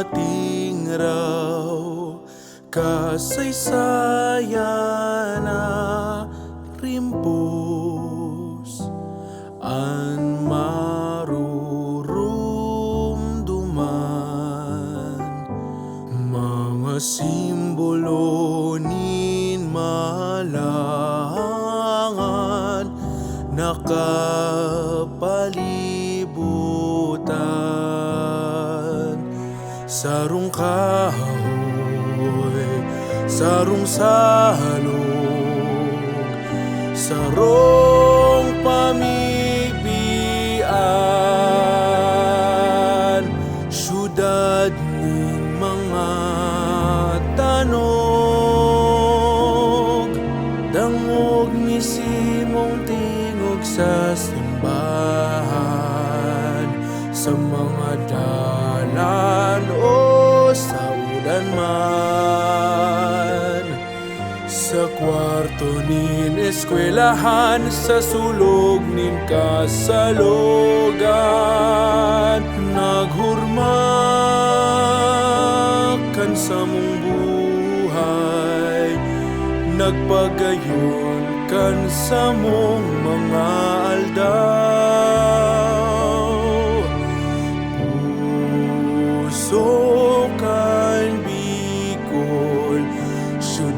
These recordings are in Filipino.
ating raw kasaysayan na rimpos ang marurumduman. Mga simbolo nin malangan nakapalit sarong kahoy sarong salog sarong pamigbian. Syudad nin mga tanog dangog misimong tingog sa simbahan sa mga dalan udan man sa kwarto nin eskwelahan Sa sulog nin kasalogan. Naghurmakan sa mong buhay. Nagpagayon kan sa mong mga aldaw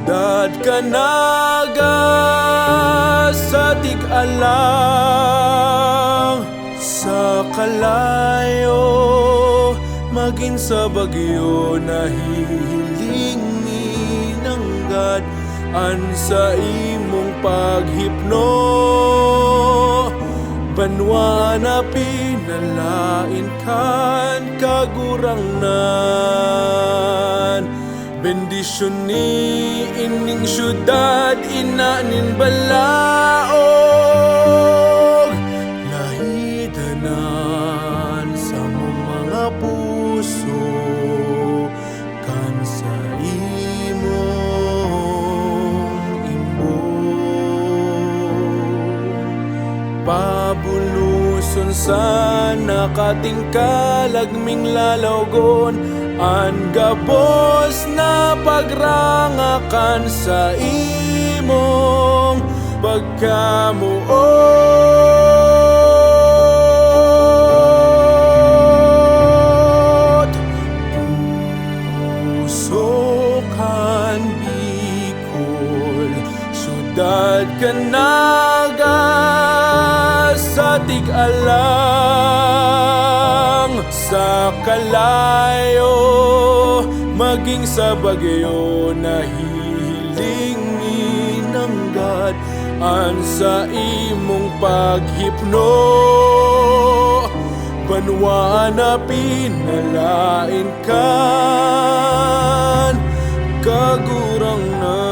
Syudad Kanaga sa tig-alang Sa kalayo Maging sa bagyo na hihiling ninanggad An sa imong paghipno Banwa na pinalain kan kagurangnan Bendisyon ni ining syudad inanin balaog Pabuluson sa nakatingkalagming lalawgon. An gabos na pagrangakan sa imong pagkamuot. Puso kan Bicol Syudad Kanaga sa tig-alang Sa kalayo Maging sa bagyo na hihiling ninanggad An sa imong paghipno. Banwa na pinalain kan Kagurang na